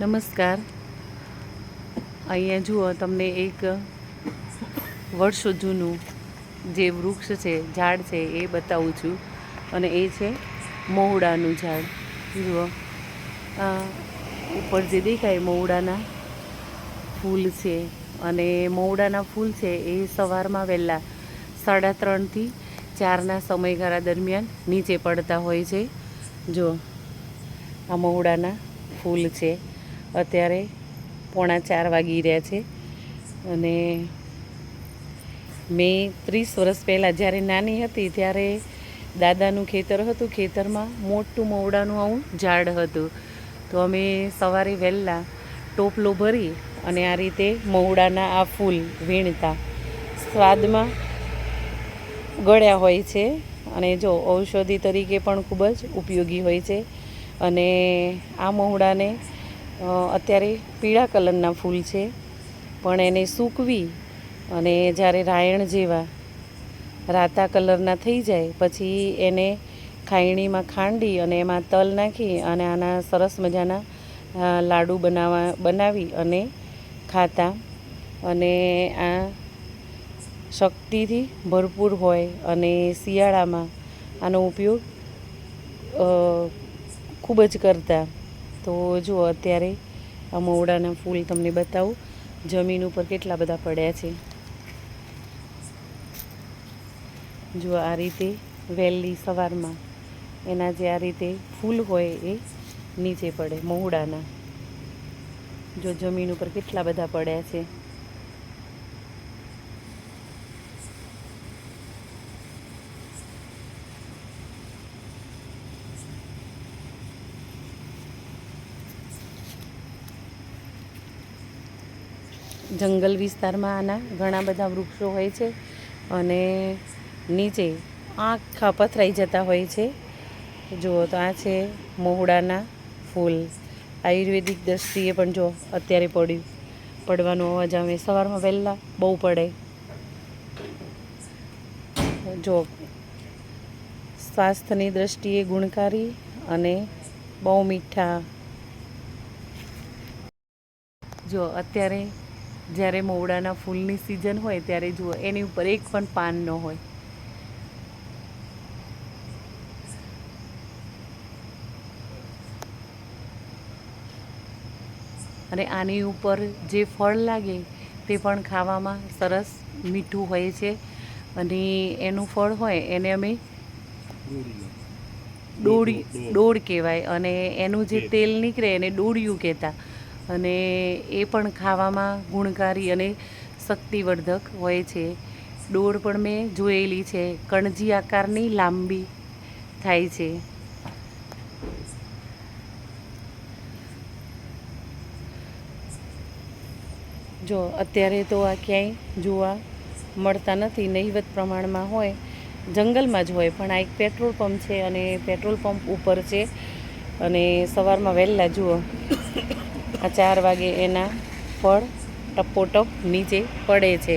નમસ્કાર. અહીંયા જુઓ, તમને એક વર્ષો જૂનું જે વૃક્ષ છે, ઝાડ છે, એ બતાવું છું. અને એ છે મહુડાનું ઝાડ. જુઓ. આ ઉપર જે દેખાય મહુડાના ફૂલ છે અને મહુડાના ફૂલ છે એ સવારમાં વહેલા સાડા ત્રણથી ચારના સમયગાળા દરમિયાન નીચે પડતા હોય છે. જો આ મહુડાના ફૂલ છે. અત્યારે પોણા ચાર વાગી રહ્યા છે. અને મેં ત્રીસ વર્ષ પહેલાં જ્યારે નાની હતી ત્યારે દાદાનું ખેતર હતું ખેતરમાં મોટું મોવડાનું આવું ઝાડ હતું. તો અમે સવારે વહેલા ટોપલો ભરી અને આ રીતે મોવડાના આ ફૂલ વીણતા. સ્વાદમાં ગળ્યા હોય છે અને જો ઔષધિ તરીકે પણ ખૂબ જ ઉપયોગી હોય છે. અને આ મહુડાને અ, અત્યારે પીળા કલરના ફૂલ છે, પણ એને સૂકવી અને જ્યારે રાયણ જેવા રાતા કલરના થઈ જાય, પછી એને ખાયણીમાં ખાંડી અને એમાં તલ નાખી અને આના સરસ મજાના લાડુ બનાવવા બનાવી અને ખાતા. અને આ શક્તિથી ભરપૂર હોય અને શિયાળામાં આનો ઉપયોગ ખૂબ જ કરતા. તો જુઓ અત્યારે આ મવડાના ફૂલ તમને બતાવું. જમીન ઉપર કેટલા બધા પડ્યા છે. જુઓ આ રીતે વહેલી સવારમાં એના જે આ રીતે ફૂલ હોય એ નીચે પડે મહુડાના જો જમીન ઉપર કેટલા બધા પડ્યા છે. જંગલ વિસ્તારમાં આના ઘણા બધા વૃક્ષો હોય છે અને નીચે આખા પથરાઈ જતા હોય છે. જુઓ તો આ છે મહુડાના ફૂલ. આયુર્વેદિક દ્રષ્ટિએ પણ જો અત્યારે પડ્યું પડવાનો અવાજ આવે. સવારમાં વહેલા બહુ પડે. જો સ્વાસ્થ્યની દ્રષ્ટિએ ગુણકારી અને બહુ મીઠા. જો અત્યારે જ્યારે મોવડાના ફૂલની સિઝન હોય ત્યારે જુઓ એની ઉપર એક પણ પાન ન હોય. અને આની ઉપર જે ફળ લાગે તે પણ ખાવામાં સરસ મીઠું હોય છે. અને એનું ફળ હોય એને અમે ડોળી ડોળ કહેવાય. અને એનું જે તેલ નીકળે એને ડોળિયું કહેતા. અને એ પણ ખાવામાં ગુણકારી અને શક્તિવર્ધક હોય છે. ડોળ પણ મેં જોયેલી છે. કણજી આકારની લાંબી થાય છે. જો, અત્યારે તો આ ક્યાંય જોવા મળતા નથી. નહીવત પ્રમાણમાં હોય. જંગલમાં જ હોય. પણ આ એક પેટ્રોલ પંપ છે અને પેટ્રોલ પંપ ઉપર છે. અને સવારમાં વહેલા જુઓ. આ ચાર વાગે એના ફળ ટપોટપ નીચે પડે છે.